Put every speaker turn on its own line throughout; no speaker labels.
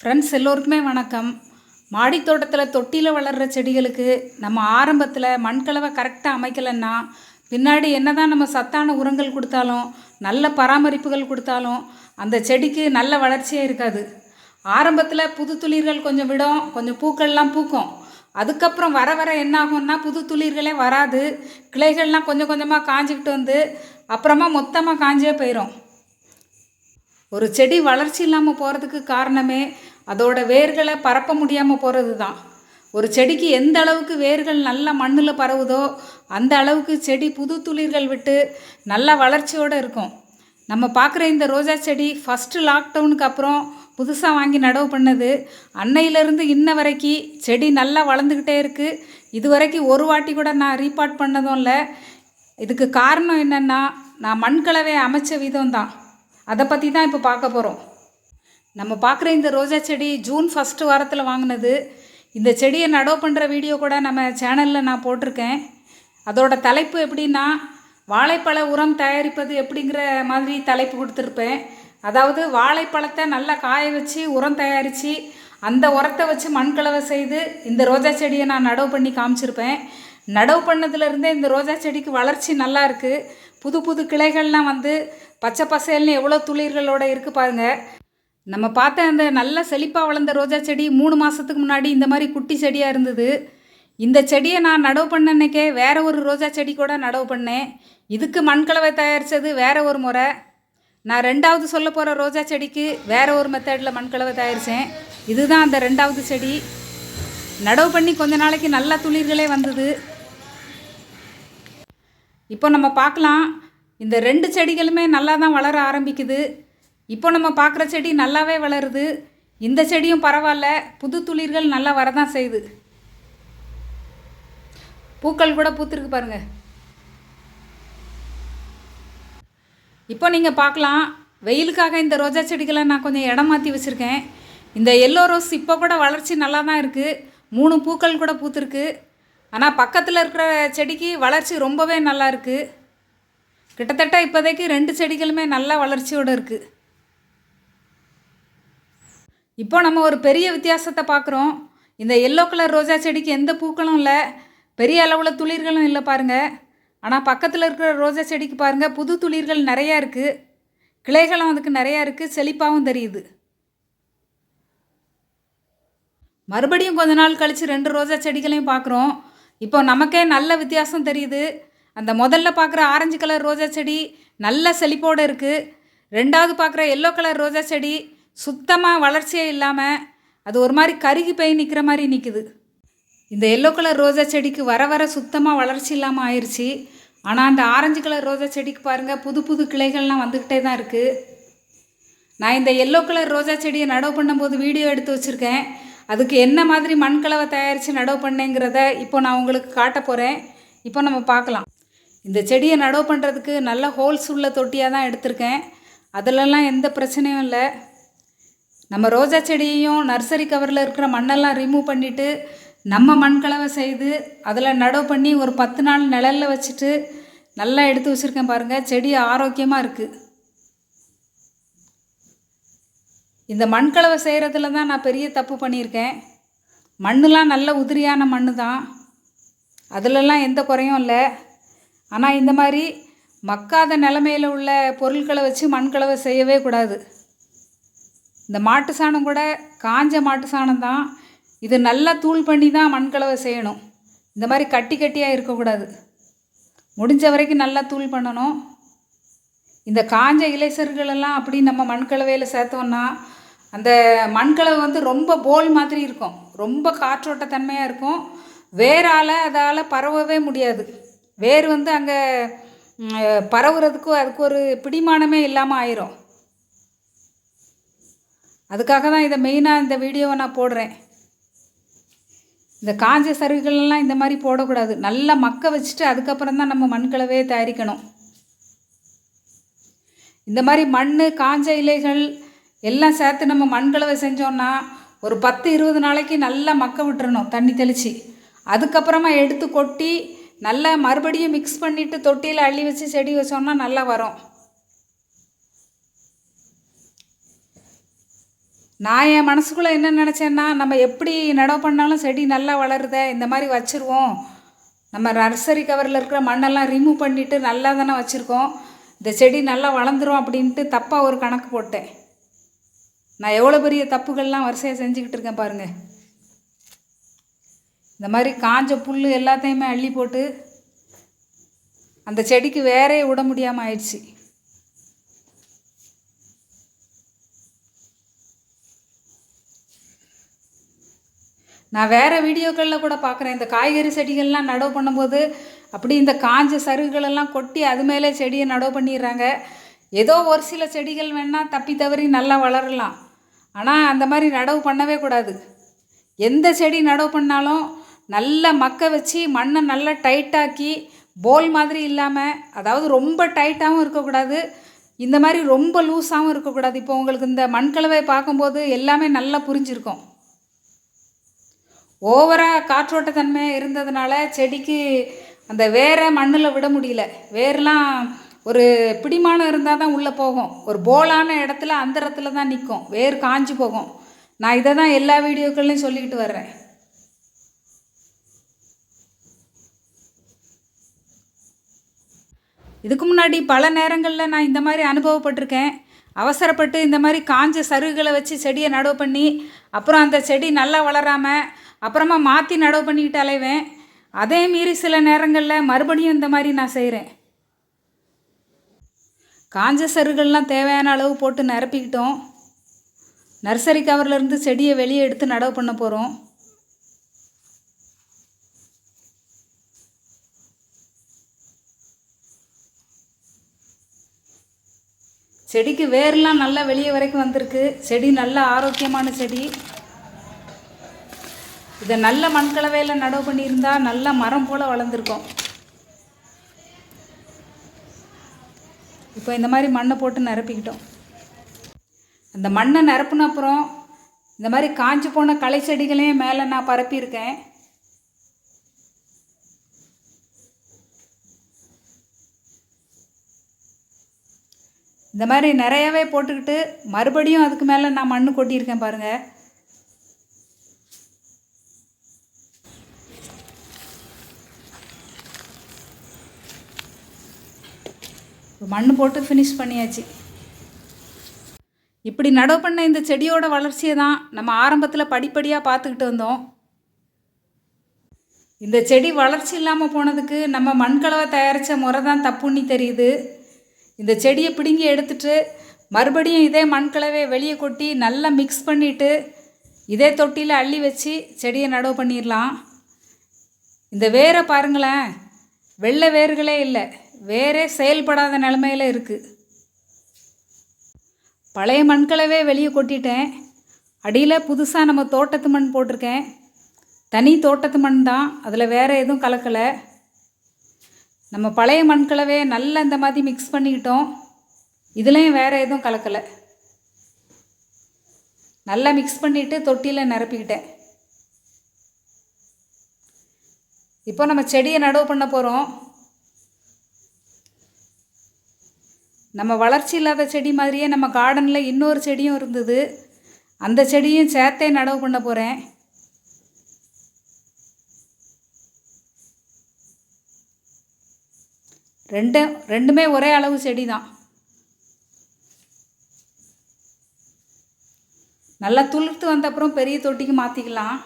Friends எல்லோருக்குமே வணக்கம். மாடித்தோட்டத்தில் தொட்டியில் வளர்கிற செடிகளுக்கு நம்ம ஆரம்பத்தில் மண்கலவை கரெக்டாக அமைக்கலைன்னா பின்னாடி என்ன தான் நம்ம சத்தான உரங்கள் கொடுத்தாலும் நல்ல பராமரிப்புகள் கொடுத்தாலும் அந்த செடிக்கு நல்ல வளர்ச்சியே இருக்காது. ஆரம்பத்தில் புது துளிர்கள் கொஞ்சம் விடும் கொஞ்சம் பூக்கள்லாம் பூக்கும். அதுக்கப்புறம் வர வர என்ன ஆகும்னா புது துளிர்களே வராது. கிளைகள்லாம் கொஞ்சம் கொஞ்சமாக காஞ்சிக்கிட்டு வந்து அப்புறமா மொத்தமாக காஞ்சே போயிடும் ஒரு செடி வளர்ச்சி இல்லாமல் போகிறதுக்கு காரணமே அதோட வேர்களை பரப்ப முடியாமல் போகிறது தான் ஒரு செடிக்கு எந்த அளவுக்கு வேர்கள் நல்ல மண்ணில் பரவுதோ அந்த அளவுக்கு செடி புது துளிர்கள் விட்டு நல்ல வளர்ச்சியோடு இருக்கும். நம்ம பார்க்குற இந்த ரோஜா செடி ஃபஸ்ட்டு லாக்டவுனுக்கு அப்புறம் புதுசாக வாங்கி நடவு பண்ணது. அன்னையிலேருந்து இன்ன வரைக்கும் செடி நல்லா வளர்ந்துக்கிட்டே இருக்குது இது வரைக்கும் ஒரு வாட்டி கூட நான் ரீபார்ட் பண்ணதும் இல்லை. இதுக்கு காரணம் என்னென்னா நான் மண்கலவை அமைச்ச விதம் தான் அதை பற்றி தான் இப்போ பார்க்க போகிறோம் நம்ம பார்க்குற இந்த ரோஜா செடி ஜூன் ஃபஸ்ட்டு வாரத்தில் வாங்கினது. இந்த செடியை நடவு பண்ணுற வீடியோ கூட நம்ம சேனலில் நான் போட்டிருக்கேன். அதோட தலைப்பு எப்படின்னா வாழைப்பழ உரம் தயாரிப்பது எப்படிங்கிற மாதிரி தலைப்பு கொடுத்துருப்பேன். அதாவது வாழைப்பழத்தை நல்லா காய வச்சு உரம் தயாரித்து அந்த உரத்தை வச்சு மண்கலவை செய்து இந்த ரோஜா செடியை நான் நடவு பண்ணி காமிச்சிருப்பேன். நடவு பண்ணதுலேருந்தே இந்த ரோஜா செடிக்கு வளர்ச்சி நல்லா இருக்குது புது புது கிளைகள்லாம் வந்து பச்சை பசேல்னு எவ்வளோ துளிர்களோட இருக்குது பாருங்கள் நம்ம பார்த்த அந்த நல்ல செழிப்பாக வளர்ந்த ரோஜா செடி மூணு மாதத்துக்கு முன்னாடி இந்த மாதிரி குட்டி செடியாக இருந்தது. இந்த செடியை நான் நடவு பண்ண அன்னைக்கே ஒரு ரோஜா செடி கூட நடவு பண்ணேன். இதுக்கு மண்கலவை தயாரித்தது வேற ஒரு முறை. நான் ரெண்டாவது சொல்ல போகிற ரோஜா செடிக்கு வேறு ஒரு மெத்தடில் மண்கலவை தயாரித்தேன் இதுதான் அந்த ரெண்டாவது செடி. நடவு பண்ணி கொஞ்ச நாளைக்கு நல்ல துளிர்களே வந்தது. இப்போ நம்ம பார்க்கலாம். இந்த ரெண்டு செடிகளுமே நல்லா தான் வளர ஆரம்பிக்குது. இப்போ நம்ம பார்க்குற செடி நல்லாவே வளருது. இந்த செடியும் பரவாயில்ல. புது துளிர்கள் நல்லா வரதான் செய்யுது. பூக்கள் கூட பூத்திருக்கு பாருங்கள் இப்போ நீங்கள் பார்க்கலாம். வெயிலுக்காக இந்த ரோஜா செடிகளை நான் கொஞ்சம் இடம் மாற்றி வச்சுருக்கேன். இந்த எல்லோ ரோஸ் இப்போ கூட வளர்ச்சி நல்லா தான் இருக்குது மூணு பூக்கள் கூட பூத்திருக்கு. ஆனால் பக்கத்தில் இருக்கிற செடிக்கு வளர்ச்சி ரொம்பவே நல்லா இருக்குது கிட்டத்தட்ட இப்போதைக்கு ரெண்டு செடிகளுமே நல்லா வளர்ச்சியோடு இருக்குது இப்போ நம்ம ஒரு பெரிய வித்தியாசத்தை பார்க்குறோம். இந்த எல்லோ கலர் ரோஜா செடிக்கு எந்த பூக்களும் இல்லை. பெரிய அளவில் துளிர்களும் இல்லை பாருங்கள் ஆனால் பக்கத்தில் இருக்கிற ரோஜா செடிக்கு பாருங்கள் புது துளிர்கள் நிறையா இருக்குது கிளைகளும் அதுக்கு நிறையா இருக்குது செழிப்பாகவும் தெரியுது. மறுபடியும் கொஞ்ச நாள் கழித்து ரெண்டு ரோஜா செடிகளையும் பார்க்குறோம். இப்போ நமக்கே நல்ல வித்தியாசம் தெரியுது. அந்த முதல்ல பார்க்குற ஆரஞ்சு கலர் ரோஜா செடி நல்ல செழிப்போடு இருக்குது ரெண்டாவது பார்க்குற எல்லோ கலர் ரோஜா செடி சுத்தமாக வளர்ச்சியே இல்லாமல் அது ஒரு மாதிரி கருகி போய் நிற்கிற மாதிரி நிற்குது இந்த எல்லோ கலர் ரோஜா செடிக்கு வர வர சுத்தமாக வளர்ச்சி இல்லாமல் ஆயிடுச்சு ஆனால் அந்த ஆரஞ்சு கலர் ரோஜா செடிக்கு பாருங்கள் புது புது கிளைகள்லாம் வந்துக்கிட்டே தான் இருக்குது நான் இந்த எல்லோ கலர் ரோஜா செடியை நடவு பண்ணும்போது வீடியோ எடுத்து வச்சுருக்கேன். அதுக்கு என்ன மாதிரி மண்கலவை தயாரித்து நடவு பண்ணேங்கிறத இப்போ நான் உங்களுக்கு காட்ட போகிறேன் இப்போ நம்ம பார்க்கலாம். இந்த செடியை நடவு பண்ணுறதுக்கு நல்ல ஹோல்ஸ் உள்ள தொட்டியாக தான் எடுத்திருக்கேன். அதிலலாம் எந்த பிரச்சனையும் இல்லை. நம்ம ரோஜா செடியையும் நர்சரி கவரில் இருக்கிற மண்ணெல்லாம் ரிமூவ் பண்ணிவிட்டு நம்ம மண்கலவை செய்து அதில் நடவு பண்ணி ஒரு பத்து நாள் நிழலில் வச்சுட்டு நல்லா எடுத்து வச்சுருக்கேன் பாருங்கள் செடி ஆரோக்கியமாக இருக்குது இந்த மண்கலவை செய்கிறதுல தான் நான் பெரிய தப்பு பண்ணியிருக்கேன். மண்ணெலாம் நல்ல உதிரியான மண் தான் அதிலெல்லாம் எந்த குறையும் இல்லை. ஆனால் இந்த மாதிரி மக்காத நிலமையில் உள்ள பொருட்களை வச்சு மண்கலவை செய்யவே கூடாது. இந்த மாட்டு சாணம் கூட காஞ்ச மாட்டு சாணம் தான். இது நல்லா தூள் பண்ணி தான் மண்கலவை செய்யணும். இந்த மாதிரி கட்டி கட்டியாக இருக்கக்கூடாது. முடிஞ்ச வரைக்கும் நல்லா தூள் பண்ணணும். இந்த காஞ்ச இலைசர்களெல்லாம் அப்படி நம்ம மண்கலவையில் சேர்த்தோன்னா அந்த மண்கலவை வந்து ரொம்ப போல் மாதிரி இருக்கும். ரொம்ப காற்றோட்ட தன்மையாக இருக்கும். வேரால் அதால் பரவவே முடியாது. வேர் வந்து அங்கே பரவுறதுக்கும் அதுக்கு ஒரு பிடிமானமே இல்லாமல் ஆயிரும். அதுக்காக தான் இதை மெயினாக இந்த வீடியோவை நான் போடுறேன். இந்த காஞ்ச சருகுகள்லாம் இந்த மாதிரி போடக்கூடாது. நல்லா மக்க வச்சுட்டு அதுக்கப்புறம் தான் நம்ம மண்கலவையே தயாரிக்கணும். இந்த மாதிரி மண் காஞ்ச இலைகள் எல்லாம் சேர்த்து நம்ம மண்கலவை செஞ்சோன்னா ஒரு பத்து இருபது நாளைக்கு நல்லா மக்க விட்டுறணும் தண்ணி தெளித்து அதுக்கப்புறமா எடுத்து கொட்டி நல்லா மறுபடியும் மிக்ஸ் பண்ணிவிட்டு தொட்டியில் அள்ளி வச்சு செடி வச்சோன்னா நல்லா வரும். நான் என் மனசுக்குள்ளே என்ன நினச்சேன்னா நம்ம எப்படி நடவு பண்ணாலும் செடி நல்லா வளருதே இந்த மாதிரி வச்சுருவோம். நம்ம நர்சரி கவரில் இருக்கிற மண்ணெல்லாம் ரிமூவ் பண்ணிவிட்டு நல்லா தானே வச்சுருக்கோம். இந்த செடி நல்லா வளர்ந்துரும் அப்படின்ட்டு தப்பாக ஒரு கணக்கு போட்டேன். நான் எவ்வளோ பெரிய தப்புகள்லாம் வரிசையாக செஞ்சுக்கிட்டு இருக்கேன் பாருங்கள் இந்த மாதிரி காஞ்ச புல் எல்லாத்தையுமே அள்ளி போட்டு அந்த செடிக்கு வேறே விட முடியாமல் ஆயிடுச்சு. நான் வேறு வீடியோக்களில் கூட பார்க்குறேன் இந்த காய்கறி செடிகள்லாம் நடவு பண்ணும்போது அப்படி இந்த காஞ்ச சருகுகளெல்லாம் கொட்டி அது மேலே செடியை நடவு பண்ணிடுறாங்க. ஏதோ ஒரு சில செடிகள் வேணால் தப்பி தவறி நல்லா வளரலாம். ஆனால் அந்த மாதிரி நடவு பண்ணவே கூடாது. எந்த செடி நடவு பண்ணாலும் நல்லா மக்க வச்சு மண்ணை நல்லா டைட்டாக்கி போல் மாதிரி இல்லாமல் அதாவது ரொம்ப டைட்டாகவும் இருக்கக்கூடாது. இந்த மாதிரி ரொம்ப லூஸாகவும் இருக்கக்கூடாது. இப்போ உங்களுக்கு இந்த மண்கலவை பார்க்கும்போது எல்லாமே நல்லா புரிஞ்சிருக்கும். ஓவராக காற்றோட்டத்தன்மை இருந்ததுனால செடிக்கு அந்த வேரை மண்ணில் விட முடியல. வேர்லாம் ஒரு பிடிமானம் இருந்தால் தான் உள்ளே போகும். ஒரு போலான இடத்துல அந்தரத்தில் தான் நிற்கும் வேர் காஞ்சி போகும். நான் இதை தான் எல்லா வீடியோக்கள்லையும் சொல்லிக்கிட்டு வர்றேன். இதுக்கு முன்னாடி பல நேரங்களில் நான் இந்த மாதிரி அனுபவப்பட்டிருக்கேன். அவசரப்பட்டு இந்த மாதிரி காஞ்ச சருகுகளை வச்சு செடியை நடவு பண்ணி அப்புறம் அந்த செடி நல்லா வளராமல் அப்புறமா மாற்றி நடவு பண்ணிக்கிட்டு அலைவேன். அதே மீறி சில நேரங்களில் மறுபடியும் இந்த மாதிரி நான் செய்கிறேன் காஞ்ச சருகள்லாம் தேவையான அளவு போட்டு நிரப்பிக்கிட்டோம். நர்சரி கவர்லேருந்து செடியை வெளியே எடுத்து நடவு பண்ண போகிறோம் செடிக்கு வேர்லாம் நல்லா வெளியே வரைக்கும் வந்திருக்கு. செடி நல்ல ஆரோக்கியமான செடி. இதை நல்ல மண்கலவையில் நடவு பண்ணியிருந்தா நல்ல மரம் போல் வளர்ந்துருக்கும். இப்போ இந்த மாதிரி மண்ணை போட்டு நிரப்பிக்கிட்டோம். அந்த மண்ணை நிரப்புன அப்புறம் இந்த மாதிரி காஞ்சி போன களை செடிகளையும் மேலே நான் பரப்பியிருக்கேன். இந்த மாதிரி நிறையவே போட்டுக்கிட்டு மறுபடியும் அதுக்கு மேலே நான் மண் கொட்டியிருக்கேன் பாருங்கள் மண் போட்டு ஃபினிஷ் பண்ணியாச்சு. இப்படி நடவு பண்ண இந்த செடியோட வளர்ச்சியை தான் நம்ம ஆரம்பத்தில் படிப்படியாக பார்த்துக்கிட்டு வந்தோம். இந்த செடி வளர்ச்சி இல்லாமல் போனதுக்கு நம்ம மண்கலவை தயாரித்த முறை தான் தப்புன்னு தெரியுது. இந்த செடியை பிடுங்கி எடுத்துட்டு மறுபடியும் இதே மண்கலவை வெளியே கொட்டி நல்லா மிக்ஸ் பண்ணிவிட்டு இதே தொட்டியில் அள்ளி வச்சு செடியை நடவு பண்ணிடலாம் இந்த வேரை பாருங்களேன். வெள்ளை வேர்களே இல்லை. வேரே செயல்படாத நிலமையில இருக்குது பழைய மண்கலவே வெளியே கொட்டிட்டேன். அடியில் புதுசாக நம்ம தோட்டத்து மண் போட்டிருக்கேன். தனி தோட்டத்து மண் தான் அதில் வேறு எதுவும் கலக்கலை. நம்ம பழைய மண்கலவே நல்லா இந்த மாதிரி மிக்ஸ் பண்ணிக்கிட்டோம். இதுலேயும் வேறு எதுவும் கலக்கலை. நல்லா மிக்ஸ் பண்ணிவிட்டு தொட்டியில் நிரப்பிக்கிட்டேன். இப்போ நம்ம செடியை நடவு பண்ண போகிறோம் நம்ம வளர்ச்சி இல்லாத செடி மாதிரியே நம்ம கார்டனில் இன்னொரு செடியும் இருந்தது. அந்த செடியும் சேர்த்தே நடவு பண்ண போகிறேன் ரெண்டு ரெண்டுமே ஒரே அளவு செடி தான் நல்லா துளிர்த்து வந்த அப்புறம் பெரிய தொட்டிக்கு மாற்றிக்கலாம்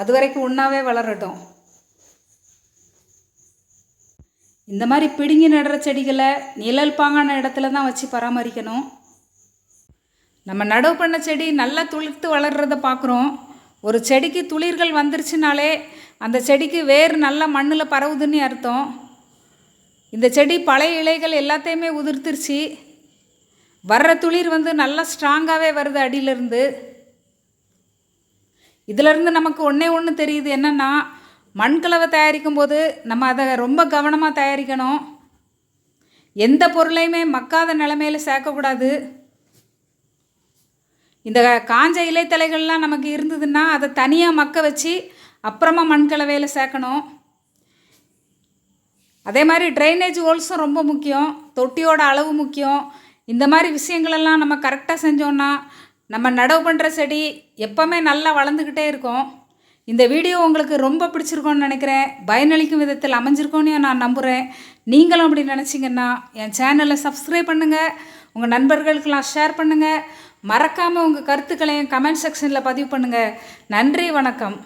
அது வரைக்கும் ஒன்றாவே வளரட்டும். இந்த மாதிரி பிடுங்கி நடுற செடிகளை நிழல் பாங்கான இடத்துல தான் வச்சு பராமரிக்கணும். நம்ம நடவு பண்ண செடி நல்லா துளிர்த்து வளர்கிறத பார்க்குறோம் ஒரு செடிக்கு துளிர்கள் வந்துருச்சுனாலே அந்த செடிக்கு வேர் நல்லா மண்ணில் பரவுதுன்னு அர்த்தம். இந்த செடி பழைய இலைகள் எல்லாத்தையுமே உதிர்த்துருச்சு. வர்ற துளிர் வந்து நல்லா ஸ்ட்ராங்காகவே வருது அடியிலேருந்து. இதிலேருந்து நமக்கு ஒன்றே ஒன்று தெரியுது என்னென்னா மண்கலவை தயாரிக்கும் போது நம்ம அதை ரொம்ப கவனமாக தயாரிக்கணும். எந்த பொருளையுமே மக்காத நிலமையில சேர்க்கக்கூடாது. இந்த காஞ்ச இலைத்தலைகள்லாம் நமக்கு இருந்ததுன்னா அதை தனியாக மக்க வச்சு அப்புறமா மண்கலவையில் சேர்க்கணும். அதே மாதிரி ட்ரைனேஜ் ஹோல்ஸும் ரொம்ப முக்கியம். தொட்டியோட அளவு முக்கியம். இந்த மாதிரி விஷயங்களெல்லாம் நம்ம கரெக்டாக செஞ்சோன்னா நம்ம நடவு பண்ணுற செடி எப்போவுமே நல்லா வளர்ந்துக்கிட்டே இருக்கும். இந்த வீடியோ உங்களுக்கு ரொம்ப பிடிச்சிருக்கோன்னு நினைக்கிறேன். பயனளிக்கும் விதத்தில் அமைஞ்சிருக்கோன்னு நான் நம்புகிறேன் நீங்களும் அப்படி நினச்சிங்கன்னா என் சேனலை சப்ஸ்கிரைப் பண்ணுங்கள் உங்கள் நண்பர்களுக்கெல்லாம் ஷேர் பண்ணுங்கள் மறக்காமல் உங்கள் கருத்துக்களை என் கமெண்ட் செக்ஷனில் பதிவு பண்ணுங்கள் நன்றி வணக்கம்.